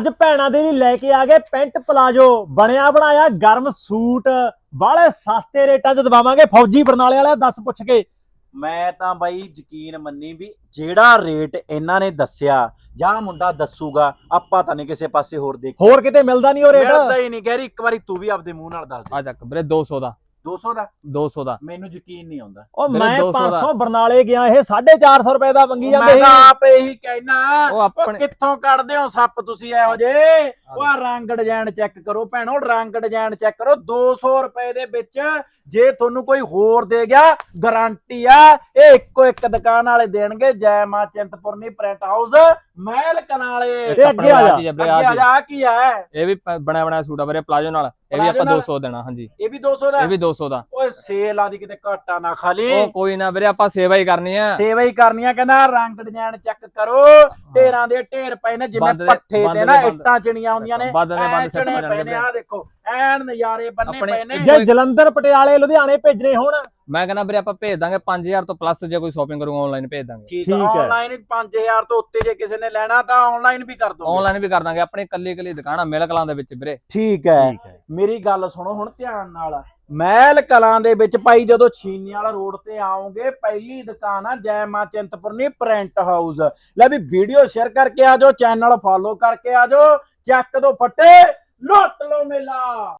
ਅੱਜ ਭੈਣਾਂ ਦੇ ਲਈ ਲੈ ਕੇ ਆ ਗਏ ਪੈਂਟ ਪਲਾਜੋ। ਬਣਿਆ ਬਣਾਇਆ ਗਰਮ ਸੂਟ। ਬਾਹਲੇ ਸਸਤੇ ਰੇਟਾਂ 'ਚ ਦਵਾਵਾਂਗੇ ਫੌਜੀ ਬਰਨਾਲੇ ਵਾਲਿਆ ਦੱਸ ਪੁੱਛ ਕੇ। ਮੈਂ ਤਾਂ ਬਾਈ ਯਕੀਨ ਮੰਨੀ ਵੀ ਜਿਹੜਾ ਰੇਟ ਇਹਨਾਂ ਨੇ ਦੱਸਿਆ ਜਾਂ ਮੁੰਡਾ ਦੱਸੂਗਾ ਆਪਾਂ ਤਾਂ ਨਹੀਂ ਕਿਸੇ ਪਾਸੇ ਹੋਰ ਦੇਖ। ਹੋਰ ਕਿਤੇ ਮਿਲਦਾ ਨਹੀਂ ਉਹ ਰੇਟ? ਮਿਲਦਾ ਹੀ ਨਹੀਂ। ਗੈਰੀ ਇੱਕ ਵਾਰੀ ਤੂੰ ਵੀ ਆਪਦੇ ਮੂੰਹ ਨਾਲ ਦੱਸ ਦੇ। ਆ ਚੱਕ ਵੀਰੇ 200 ਦਾ। 200 ਦਾ? 200 ਦਾ। ਮੈਨੂੰ ਯਕੀਨ ਨਹੀਂ ਆਉਂਦਾ। ਉਹ ਮੇਰੇ ਮੈਂ 200 ਦਾ। 500 ਬਰਨਾਲੇ ਗਿਆ ਇਹ 450 ਰੁਪਏ ਦਾ ਮੰਗੀ ਜਾਂਦੇ ਮੈਂ ਸੀ ਤਾਂ ਆਪ ਇਹੀ ਕਹਿਣਾ ਉਹ ਉਹ ਆਪਣੇ ਕਿੱਥੋਂ ਕੱਢਦੇ ਹੋ ਸੱਪ ਤੁਸੀਂ ਇਹੋ ਜੇ ਉਹ ਆਹ ਰੰਗ ਡਿਜ਼ਾਈਨ ਚੈੱਕ ਕਰੋ ਭੈਣੋ ਰੰਗ ਡਿਜ਼ਾਈਨ ਚੈੱਕ ਕਰੋ। 200 ਰੁਪਏ ਦੇ ਵਿੱਚ ਜੇ ਤੁਹਾਨੂੰ ਕੋਈ ਹੋਰ ਦੇ ਗਿਆ ਗਾਰੰਟੀ ਆ ਇਹ ਇੱਕੋ ਇੱਕ ਦੁਕਾਨ ਵਾਲੇ ਦੇਣਗੇ ਜੈ ਮਾਂ ਚਿੰਤਪੁਰਨੀ ਪ੍ਰਿੰਟ ਹਾਊਸ ਮਹਿਲ ਕਨਾਲੇ। ਇਹ ਅੱਗੇ ਆ ਜਾ। ਅੱਗੇ ਆ ਆ ਆਹ ਕੀ ਹੈ ਇਹ ਵੀ ਪ- ਬਣਿਆ ਬਣਾਇਆ ਸੂਟ ਆ ਵੀਰੇ ਪਲਾਜੋ ਨਾਲ। ਇਹ ਵੀ ਆਪਾਂ ਨਾਲ? 200 ਦੇਣਾ ਹਾਂਜੀ। ਇਹ ਵੀ 200 ਦਾ? ਇਹ ਵੀ 200 ਦਾ। ਓਏ ਸੇਲ ਆਦੀ ਕਿਤੇ ਘਾਟਾ ਨਾ ਖਾਲੀ ਉਹ ਕੋਈ ਨਾ ਵੀਰੇ ਆਪਾਂ ਸੇਵਾ ਹੀ ਕਰਨੀ ਆ। ਸੇਵਾ ਹੀ ਕਰਨੀਆਂ ਕਹਿੰਦਾ ਰੰਗ ਡਿਜ਼ਾਈਨ ਚੈੱਕ ਕਰੋ। ਢੇਰਾਂ ਦੇ ਢੇਰ ਪਏ ਨੇ ਜਿਵੇਂ ਦੇ- ਪੱਠੇ ਤੇ ਦੇ ਨਾ। ਇੱਟਾਂ ਚਿਣੀਆਂ ਹੁੰਦੀਆਂ ਨੇ ਬੰਦ ਦੇ ਬੰਦ ਨੇ ਆ। ਦੇਖੋ। ਐਨ ਨਜ਼ਾਰੇ ਬੰਨੇ ਆਪਣੇ ਪਏ ਨੇ। ਜੇ ਜਲੰਧਰ ਪਟਿਆਲੇ ਲੁਧਿਆਣੇ ਭੇਜਣੇ ਹੋਣ। ਮੈਂ ਕਹਿੰਦਾ ਵੀਰੇ ਆਪਾਂ ਭੇਜ ਦਾਂਗੇ 5000 ਤੋਂ ਪਲੱਸ ਜੇ ਕੋਈ ਸ਼ਾਪਿੰਗ ਕਰੂਗਾ ਆਨਲਾਈਨ ਭੇਜ ਦਾਂਗੇ। ਠੀਕ ਠੀਕ ਹੈ। ਆਨਲਾਈਨ 5000 ਤੋਂ ਉੱਤੇ ਜੇ ਕਿਸੇ ਨੇ ਲੈਣਾ ਤਾਂ ਆਨਲਾਈਨ ਵੀ ਕਰ ਦੋਗੇ। ਆਨਲਾਈਨ ਵੀ ਕਰ ਦਾਂਗੇ ਆਪਣੀ ਕੱਲੀ ਕੱਲੀ ਦੁਕਾਨ ਮਿਲ ਕਲਾਂ ਦੇ ਵਿੱਚ ਵੀਰੇ। ਠੀਕ ਹੈ। ਮੇਰੀ ਗੱਲ ਸੁਣੋ ਹੁਣ ਧਿਆਨ ਨਾਲ। ਮਹਿਲ ਕਲਾਂ ਦੇ ਵਿੱਚ ਭਾਈ ਜਦੋਂ ਛੀਨੀ ਵਾਲਾ ਰੋਡ ਤੇ ਆਓਗੇ ਪਹਿਲੀ ਦੁਕਾਨ ਆ ਜੈ ਮਾਂ ਚਿੰਤਪੁਰਨੀ ਪ੍ਰਿੰਟ ਹਾਊਸ। ਲੈ ਵੀ ਵੀਡੀਓ ਸ਼ੇਅਰ ਕਰਕੇ ਆ ਜਾਓ ਚੈਨਲ ਫਾਲੋ ਕਰਕੇ ਆ ਜਾਓ ਚੱਕ ਦੋ ਫੱਟੇ। ਲੁੱਟ ਲਓ ਮੇਲਾ।